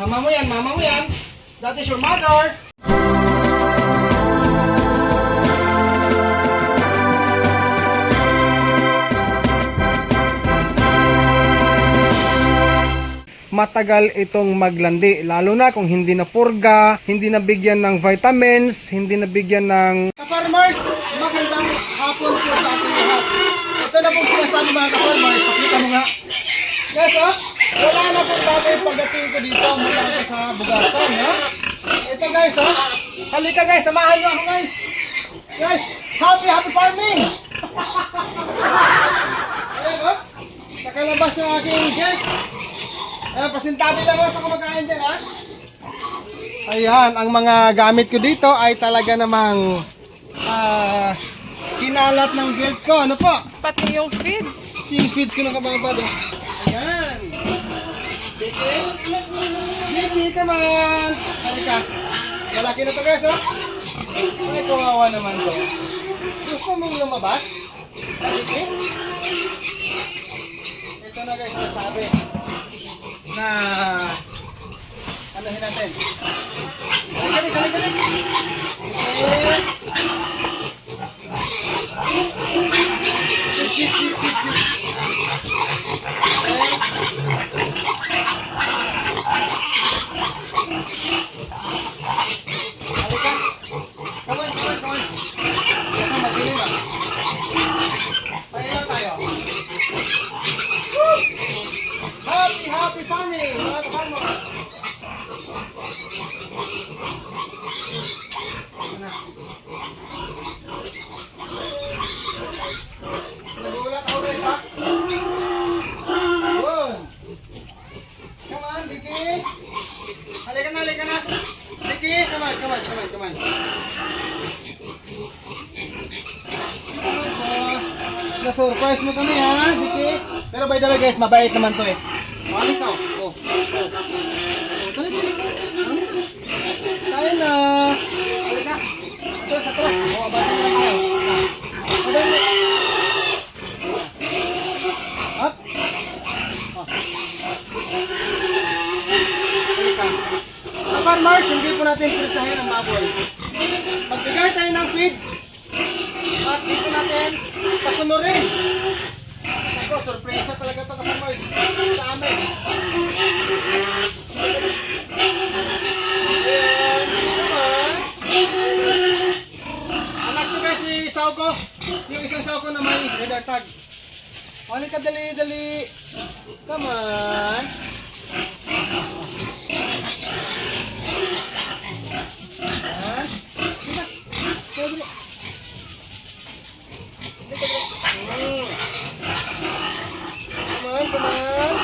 Mama mo yan, mama mo yan. That is your mother. matagal itong maglandi. Lalo na kung hindi na purga, hindi nabigyan ng vitamins, hindi nabigyan ng... Ka-farmers, magandang hapon po sa ating lahat. Ito na pong sinasabi mga ka-farmers, pakita mo nga. Guys, ha? Wala na pong bagay pagdating ko dito mula ko sa bugasan, ha? Ito guys, ha? Halika guys, samahan niyo ako guys. Guys, happy, happy farming! Ayan, ha? Nakalabas yung aking jet. Eh, pasintabi lang ako sa kumakain dyan, ha? Ayan, ang mga gamit ko dito ay talaga namang ah, kinalat ng guilt ko. Ano po? Pati yung feeds. Yung feeds ko nakababad. eh. Vicky, come on! Halika. Malaki na to guys, oh. Ay, kawawa naman to. Gusto mong lumabas? Vicky? Ito na guys, nasabi na anuhin natin. Kalik, kalik, kalik, kalik. Okay. Halika. Come on, come on, come on. Ito, madilim ah. Pahilaw tayo. Woo! Happy, happy farming, mga farmers. Nagulat ako guys ha. Yun. Come on, Vicky. Halika na, halika na. Vicky, come on, come on, come on, come on. Na-surprise mo kami ha, Vicky. Pero by the way guys, mabait naman to eh. O, halika oh. Oh, oh. Oh, dali, dali. Tayo na. Halika. Atras, atras. O, abati na tayo. Ah. O, dali. Up. Oh. Halika. Mga farmers, hindi po natin presahin ang baboy. Magbigay tayo ng feeds. At dito natin pasunurin. Ako, sorpresa talaga ito ka-farmers sa amin. Naman. Anak ko guys, ni isaw ko. Yung isang isaw ko na may radar tag. Ano ka dali, dali. Come on. Ayan. Diba? Dali, dali. Come on, come on.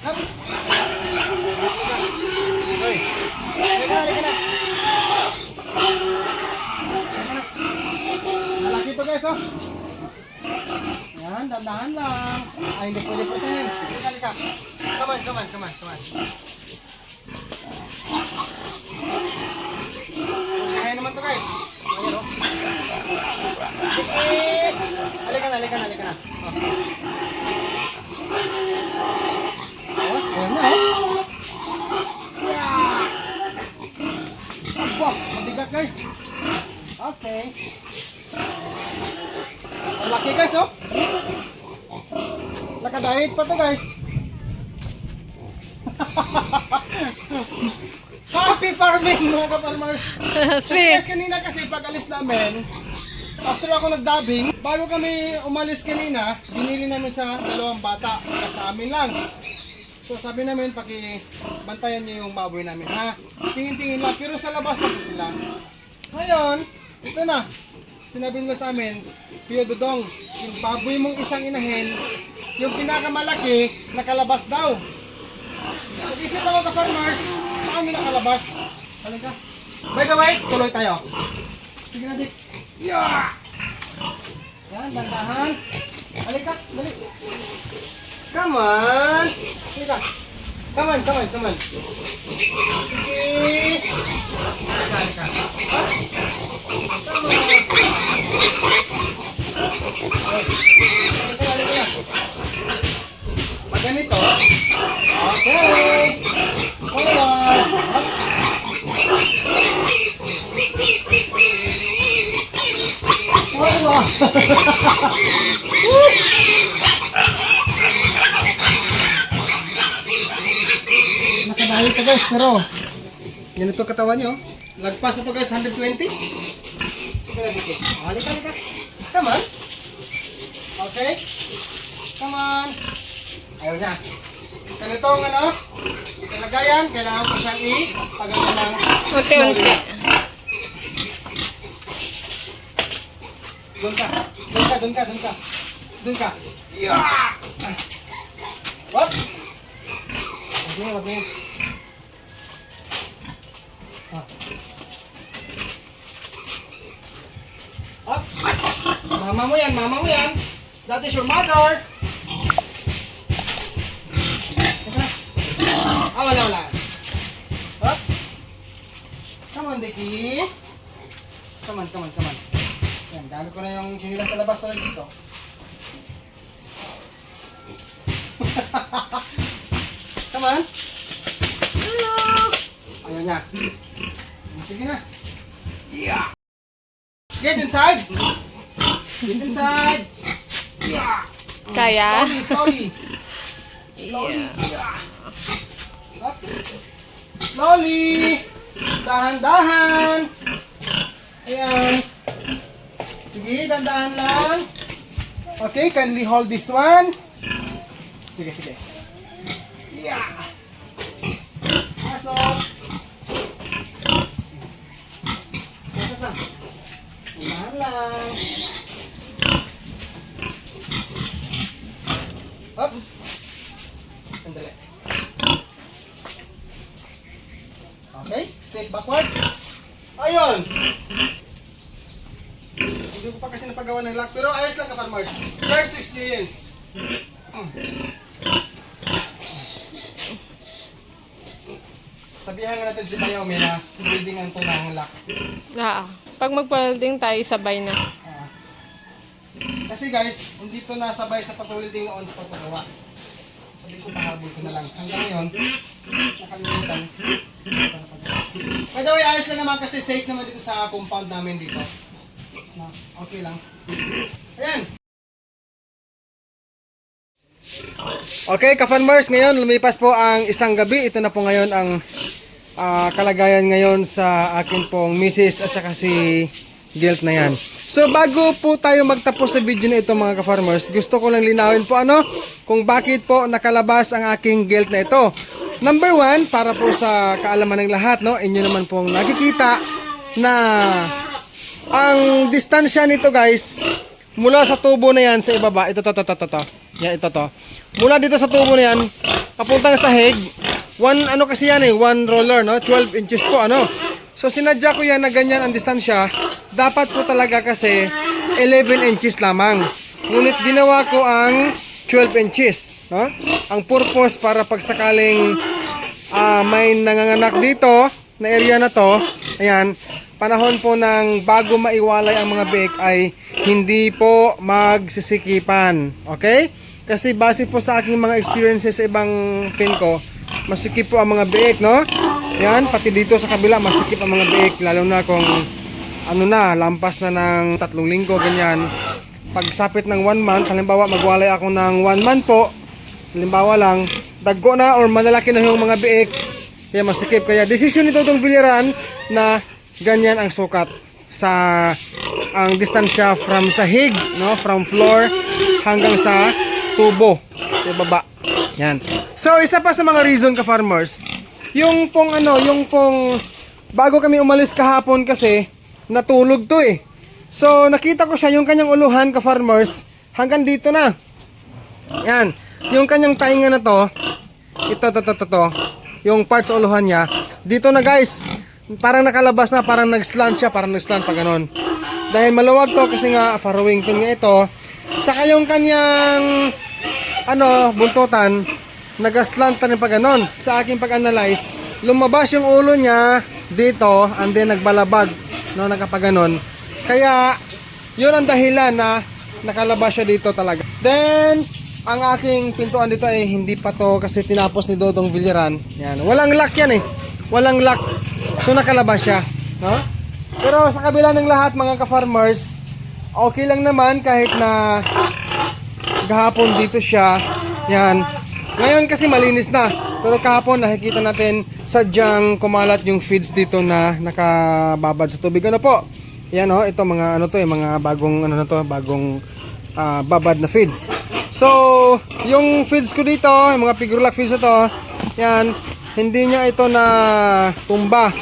Hop. Hoy. Halika na, halika na. Halika na. Malaki to guys, oh. Yan, dandahan lang. Ay, hindi pwede persen. Halika, halika. Come on, come on, come on, come naman to guys. Ayan o. Eh, halika na, halika na, halika. Oh. Oh, na oh. Mabigat guys. Okay. Ang guys oh. Nakadahit pa to guys. Happy farming mga ka-farmers! Kasi Sweet. guys, kanina kasi pag alis namin, after ako nag-dubbing, bago kami umalis kanina, binili namin sa dalawang bata, sa amin lang. So sabi namin, pakibantayan niyo yung baboy namin, ha? Tingin-tingin lang, pero sa labas na sila. Ngayon, ito na. Sinabi nila sa amin, Kuya Dudong, yung baboy mong isang inahin, yung pinakamalaki, nakalabas daw. Nag-isip ako ka-farmers, paano nakalabas? Halika. By the way, tuloy tayo. Sige na, Dick. Yeah! Yan, dandahan. Halika, dali. Come on. Halika. Come on, come on, come on. Sige. Halika, halika. Ah. Come on. Pag ganito, okay. Forward. Forward. Nakadali to guys, pero ganito katawan nyo. Lagpas na to guys, 120. Sige na dito. Halika, halika. Come on. Okay. Come on. Ayaw niya. Ganito ang ano, kalagayan, kailangan ko siyang i-paganda ng Unti-unti. Doon ka. Doon ka, doon ka, doon ka. Doon ka. Yeah! What? Wag mo, wag mo. Ah. Up. Mama mo yan, mama mo yan. That is your mother. Ah, wala, wala. Up. Come on, Dickie. Come on, come on, come on. Yan, dami ko na yung sinila sa labas na dito. Come on. Hello. Ayaw niya. Sige na. Yeah. Get inside. Get inside. Yeah. Kaya? Slowly, slowly. Slowly. Yeah. Slowly. Dahan-dahan. Ayan. Sige, dandahan lang. Okay, kindly hold this one. Sige, sige. Yeah. Pasok. Pasok lang. Unahan lang. Up. Sandali. Okay, step backward. Ayun. Hindi ko ng lock, pero ayos lang ka farmers. First experience. Sabihan nga natin si Mayome na building ang to ng lock. Oo. Pag mag-welding tayo, sabay na. Ah. kasi guys, hindi to nasabay sa pag-welding noon sa pagpagawa. Sabi ko, pahabol ko na lang. Hanggang ngayon, nakalimutan. By the way, ayos lang naman kasi safe naman dito sa compound namin dito. Na, okay lang. Ayan. Okay, ka-farmers, ngayon lumipas po ang isang gabi. Ito na po ngayon ang ah, kalagayan ngayon sa akin pong misis at saka si Guilt na yan. So bago po tayo magtapos sa video na ito mga ka-farmers, gusto ko lang linawin po ano kung bakit po nakalabas ang aking Guilt na ito. Number one, para po sa kaalaman ng lahat, no, inyo naman pong nakikita na ang distansya nito guys, mula sa tubo na yan sa ibaba, ito to to to to to. Yan ito to. Mula dito sa tubo na yan, papuntang sa heg, one ano kasi yan eh, one roller no, 12 inches po ano. So sinadya ko yan na ganyan ang distansya, dapat po talaga kasi 11 inches lamang. Ngunit ginawa ko ang 12 inches, no? Ang purpose para pagsakaling ah, may nanganganak dito na area na to, ayan, panahon po ng bago maiwalay ang mga biik ay hindi po magsisikipan. Okay? Kasi base po sa aking mga experiences sa ibang pin ko, masikip po ang mga biik, no? Yan, pati dito sa kabila, masikip ang mga biik, lalo na kung ano na, lampas na ng tatlong linggo, ganyan. Pagsapit ng one month, halimbawa magwalay ako ng one month po, halimbawa lang, daggo na or malalaki na yung mga biik, kaya masikip. Kaya desisyon nito itong biliran na ganyan ang sukat sa ang distansya from sahig, no, from floor hanggang sa tubo sa baba. Yan. So isa pa sa mga reason ka farmers, yung pong ano, yung pong bago kami umalis kahapon kasi natulog to eh. So nakita ko siya yung kanyang uluhan ka farmers hanggang dito na. Yan. Yung kanyang tainga na to, ito to to to, to yung parts uluhan niya, dito na guys, parang nakalabas na, parang nag-slant siya, parang nag-slant pa ganun. Dahil maluwag to kasi nga farrowing pin niya ito. Tsaka yung kanyang ano, buntutan, nag-slant na rin pa ganun. Sa aking pag-analyze, lumabas yung ulo niya dito and then nagbalabag, no, nagkapaganon. Kaya, yun ang dahilan na nakalabas siya dito talaga. Then, ang aking pintuan dito ay hindi pa to kasi tinapos ni Dodong Villaran. Yan. Walang lock yan eh. Walang lock. So nakalabas siya. No? Pero sa kabila ng lahat mga ka-farmers, okay lang naman kahit na gahapon dito siya. Yan. Ngayon kasi malinis na. Pero kahapon nakikita natin sadyang kumalat yung feeds dito na nakababad sa tubig. Ano po? Yan oh, ito mga ano to, eh, mga bagong ano na to, bagong ah, babad na feeds. So, yung feeds ko dito, yung mga pigurlak feeds na to, yan, hindi niya ito na tumba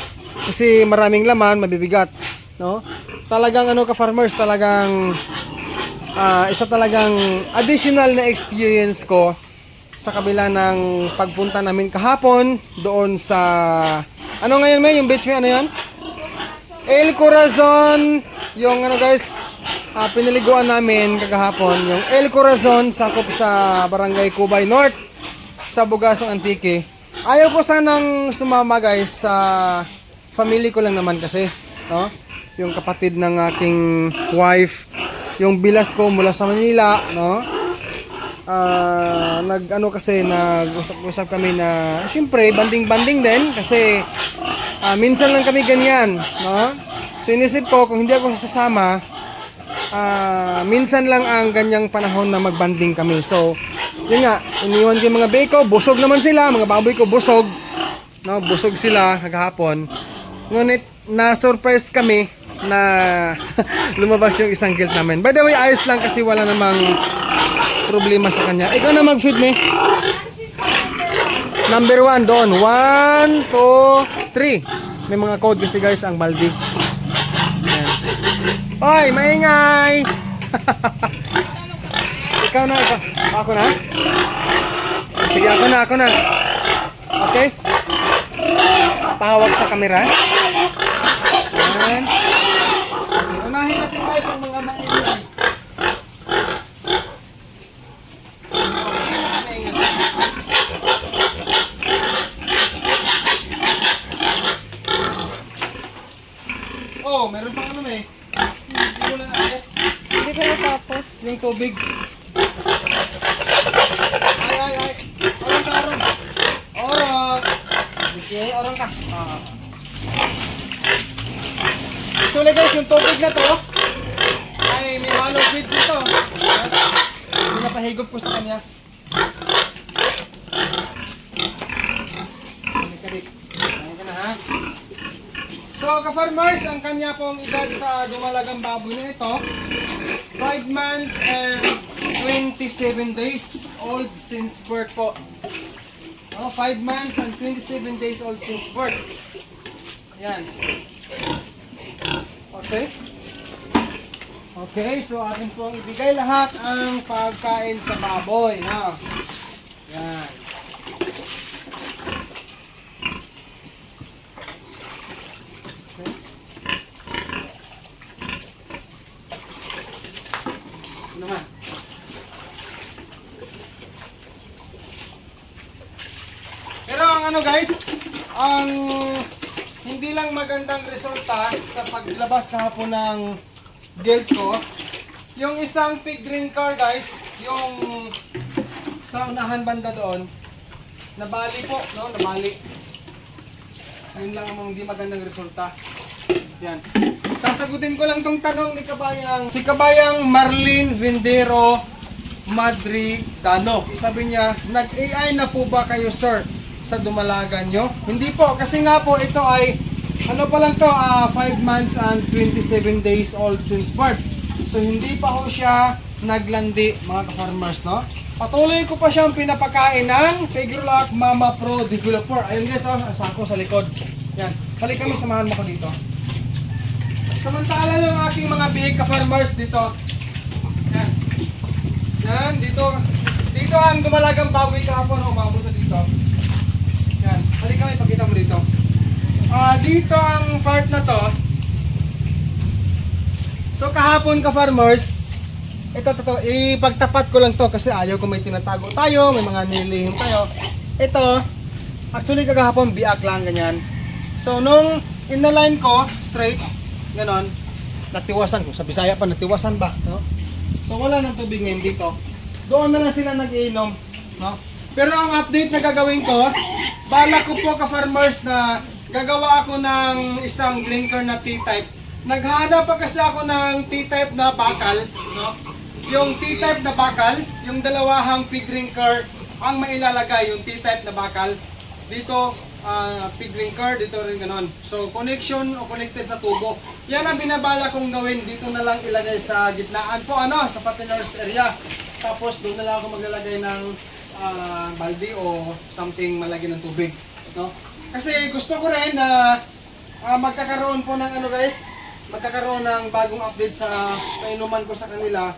kasi maraming laman, mabibigat, no? Talagang ano ka farmers, talagang ah, isa talagang additional na experience ko sa kabila ng pagpunta namin kahapon doon sa ano ngayon may yung beach may ano yan? El Corazon yung ano guys ah, pinaliguan namin kagahapon yung El Corazon sakop sa Barangay Cubay North sa Bugasong Antique ayaw ko sanang sumama guys sa family ko lang naman kasi no? yung kapatid ng aking wife yung bilas ko mula sa Manila no ah nag ano kasi nag-usap-usap kami na syempre banding-banding din kasi ah, minsan lang kami ganyan, no? So inisip ko kung hindi ako sasama, ah, minsan lang ang ganyang panahon na magbanding kami. So yun nga, iniwan ko yung mga beko, busog naman sila, mga baboy ko busog. No, busog sila kagahapon. Ngunit na-surprise kami na lumabas yung isang guilt namin. By the way, ayos lang kasi wala namang problema sa kanya. Ikaw na mag-feed me. Number one doon. One, two, three. May mga code kasi guys ang baldi. Ayan. Hoy, maingay! ikaw na, ikaw. Ako na? Sige, ako na, ako na. Okay? Pahawak sa kamera. Ayan. Unahin natin guys ang mga maingay. Oh, meron pang ano eh. Hindi ko na ayos. Hindi ko natapos. Yung tubig. Ay, ay, ay. Orong ka, orong. Orong. Okay, orong ka. Ah. Actually guys, yung tubig na to, ay may hollow feeds nito. Yung napahigop ko sa kanya. So, ka-farmers, ang kanya pong edad sa dumalagang baboy na ito, 5 months and 27 days old since birth po. Oh, 5 months and 27 days old since birth. Yan. Okay. Okay, so atin pong ibigay lahat ang pagkain sa baboy. No? Yan. Okay. Ano naman? Pero ang ano guys, ang hindi lang magandang resulta paglabas kahapon ng guild ko, yung isang pig green car guys, yung sa unahan banda doon, nabali po, no? Nabali. Yun lang ang hindi magandang resulta. Yan. Sasagutin ko lang tong tanong ni Kabayang. Si Kabayang Marlene Vindero Madri Dano. Sabi niya, nag-AI na po ba kayo sir sa dumalagan nyo? Hindi po, kasi nga po ito ay ano pa lang to, 5 months and 27 days old since birth. So hindi pa ho siya naglandi mga ka-farmers, no? Patuloy ko pa siyang pinapakain ng Figurlock Mama Pro Developer. Ayun guys, oh, sako sa likod. Yan. Balik kami, samahan mo ko dito. Samantala yung aking mga big ka-farmers dito. Yan. Yan, dito. Dito ang dumalagang baboy kahapon. Umabot na dito. Yan. Halika kami, pakita mo dito. Ah, dito ang part na to. So kahapon ka-farmers, ito, ito, ito, ipagtapat ko lang to kasi ayaw ko may tinatago tayo, may mga nilihim tayo. Ito, actually kagahapon biak lang ganyan. So nung inalign ko straight, ganon, natiwasan ko. Sa Bisaya pa, natiwasan ba? No? So wala nang tubig ngayon dito. Doon na lang sila nag-iinom, no? Pero ang update na gagawin ko, balak ko po ka-farmers na gagawa ako ng isang drinker na T-type. Naghahanap pa kasi ako ng T-type na bakal, no? Yung T-type na bakal, yung dalawahang pig drinker ang mailalagay, yung T-type na bakal. Dito, ah, pig drinker, dito rin ganon. So, connection o connected sa tubo. Yan ang binabala kong gawin. Dito na lang ilagay sa gitnaan po, ano, sa patiners area. Tapos, doon na lang ako maglalagay ng ah, balde o something malagyan ng tubig. No? Kasi gusto ko rin na ah, magkakaroon po ng ano guys, magkakaroon ng bagong update sa painuman ko sa kanila.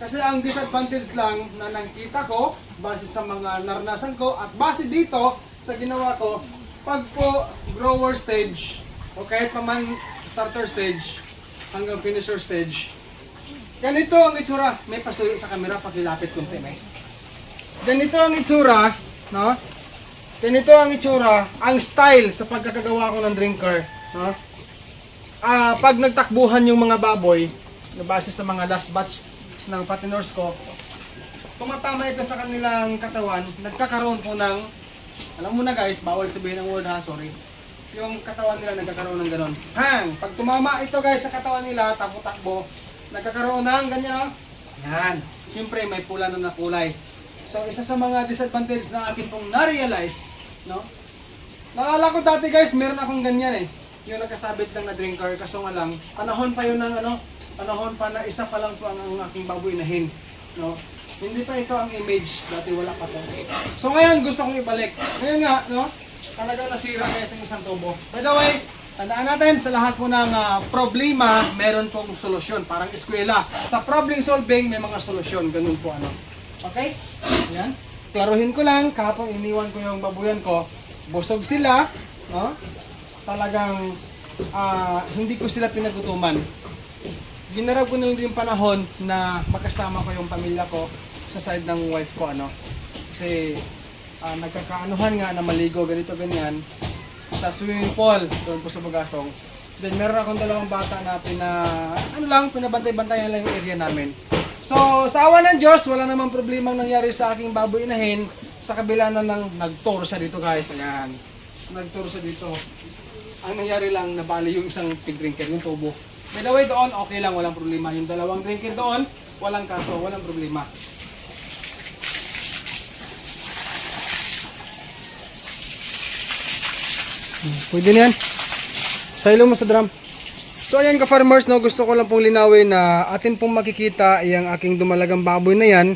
Kasi ang disadvantage lang na nakita ko, base sa mga naranasan ko, at base dito sa ginawa ko, pag po grower stage, o kahit pa man starter stage, hanggang finisher stage, ganito ang itsura. May pasuyo sa camera, pakilapit kunti may. Ganito ang itsura, no? Ganito ang itsura, ang style sa pagkakagawa ko ng drinker, no? Ah, pag nagtakbuhan yung mga baboy, na base sa mga last batch ng patinors ko, tumatama ito sa kanilang katawan, nagkakaroon po ng, alam mo na guys, bawal sabihin ang word ha, sorry. Yung katawan nila nagkakaroon ng ganon. Hang! Pag tumama ito guys sa katawan nila, takbo-takbo, nagkakaroon ng ganyan, oh. Yan. Siyempre, may pula na na kulay. So, isa sa mga disadvantage na akin pong na-realize, no? Naalala ko dati guys, meron akong ganyan eh. Yung nagkasabit lang na drinker, kaso nga lang, panahon pa yun ng ano, panahon pa na isa pa lang po ang, ang aking baboy na hin. No? Hindi pa ito ang image, dati wala pa to. So ngayon, gusto kong ibalik. Ngayon nga, no? Talagang nasira kaya sa isang tubo. By the way, tandaan natin sa lahat po ng ah, problema, meron pong solusyon. Parang eskwela. Sa problem solving, may mga solusyon. Ganun po ano. Okay? Yan. Klaruhin ko lang, kahapon iniwan ko yung babuyan ko. Busog sila, no? Talagang ah, hindi ko sila pinagutuman. Ginarap ko na lang yung panahon na magkasama ko yung pamilya ko sa side ng wife ko ano. Kasi ah, nagkakaanuhan nga na maligo ganito ganyan sa swimming pool doon po sa Bugasong. Then meron akong dalawang bata na pina ano lang pinabantay-bantayan lang yung area namin. So sa awa ng Diyos wala namang problemang nangyari sa aking baboy inahin sa kabila na nang nag-tour siya dito guys. Ayan. Nag-tour siya dito. Ang nangyari lang nabali yung isang pig drinker yung tubo. By the way doon okay lang walang problema. Yung dalawang drinker doon walang kaso, walang problema. Pwede na yan. Silo mo sa drum. So ayan ka farmers, no, gusto ko lang pong linawin na atin pong makikita yung aking dumalagang baboy na yan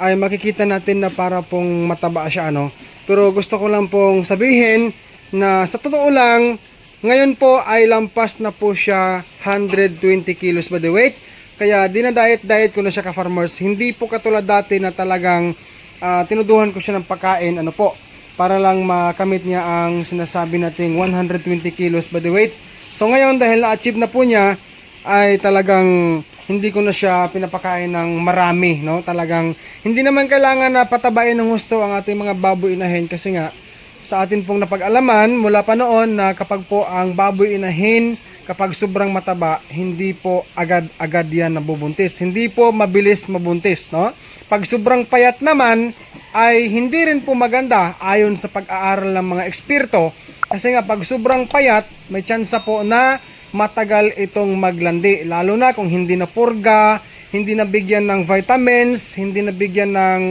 ay makikita natin na para pong mataba siya ano. Pero gusto ko lang pong sabihin na sa totoo lang, ngayon po ay lampas na po siya 120 kilos body weight. Kaya dinadayet-diet ko na siya ka farmers. Hindi po katulad dati na talagang ah, tinuduhan ko siya ng pagkain ano po para lang makamit niya ang sinasabi nating 120 kilos body weight. So ngayon dahil na-achieve na po niya ay talagang hindi ko na siya pinapakain ng marami, no? Talagang hindi naman kailangan na patabain ng gusto ang ating mga baboy inahin kasi nga sa atin pong napag-alaman mula pa noon na kapag po ang baboy inahin kapag sobrang mataba, hindi po agad-agad yan nabubuntis. Hindi po mabilis mabuntis, no? Pag sobrang payat naman, ay hindi rin po maganda ayon sa pag-aaral ng mga eksperto. Kasi nga pag sobrang payat, may tsansa po na matagal itong maglandi. Lalo na kung hindi na purga, hindi nabigyan ng vitamins, hindi nabigyan ng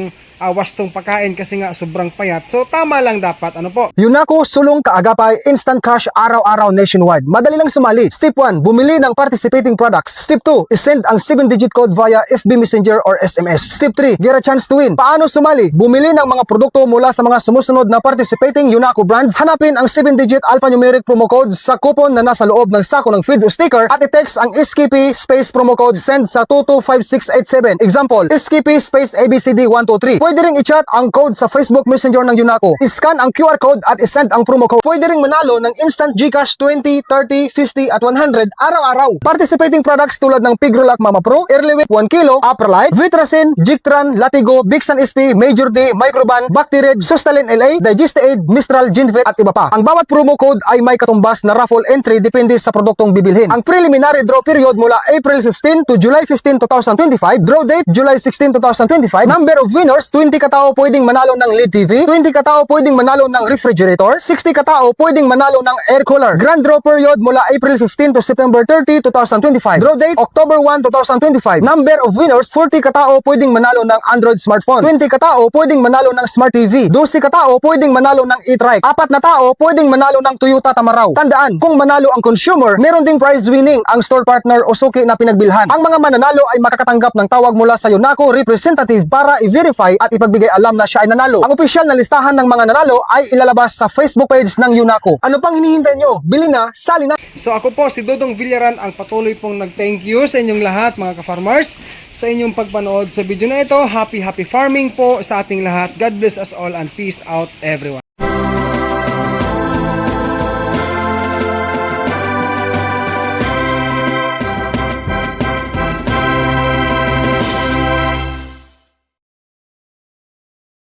ah, wastong pagkain kasi nga sobrang payat. So tama lang dapat, ano po? Yunako Sulong Kaagapay Instant Cash Araw-Araw Nationwide. Madali lang sumali. Step 1, bumili ng participating products. Step 2, send ang 7-digit code via FB Messenger or SMS. Step 3, get a chance to win. Paano sumali? Bumili ng mga produkto mula sa mga sumusunod na participating Yunako brands. Hanapin ang 7-digit alphanumeric promo code sa coupon na nasa loob ng sako ng feeds o sticker at i-text ang SKP space promo code send sa 225687. Example, SKP space ABCD123. Pwede Pwede ring i-chat ang code sa Facebook Messenger ng Yunaco. I-scan ang QR code at i-send ang promo code. Pwede ring manalo ng instant GCash 20, 30, 50 at 100 araw-araw. Participating products tulad ng Pigrolac Mama Pro, Early Whip 1 kg, Uprolight, Vitracin, Jictran, Latigo, Bixan SP, Major D, Microban, Bactired, Sustalin LA, Digestaid, Mistral, Ginvet at iba pa. Ang bawat promo code ay may katumbas na raffle entry depende sa produktong bibilhin. Ang preliminary draw period mula April 15 to July 15, 2025, draw date July 16, 2025, number of winners, 20 katao pwedeng manalo ng LED TV, 20 katao pwedeng manalo ng refrigerator, 60 katao pwedeng manalo ng air cooler. Grand draw period mula April 15 to September 30, 2025. Draw date October 1, 2025. Number of winners, 40 katao pwedeng manalo ng Android smartphone, 20 katao pwedeng manalo ng Smart TV, 12 katao pwedeng manalo ng e-trike, apat na tao pwedeng manalo ng Toyota Tamaraw. Tandaan, kung manalo ang consumer, meron ding prize winning ang store partner o suki na pinagbilhan. Ang mga mananalo ay makakatanggap ng tawag mula sa Yonaco representative para i-verify at ipagbigay alam na siya ay nanalo. Ang opisyal na listahan ng mga nanalo ay ilalabas sa Facebook page ng Yonaco. Ano pang hinihintay nyo? Bili na, sali na! So ako po si Dodong Villaran ang patuloy pong nag-thank you sa inyong lahat mga ka-farmers sa inyong pagpanood sa video na ito. Happy happy farming po sa ating lahat. God bless us all and peace out everyone.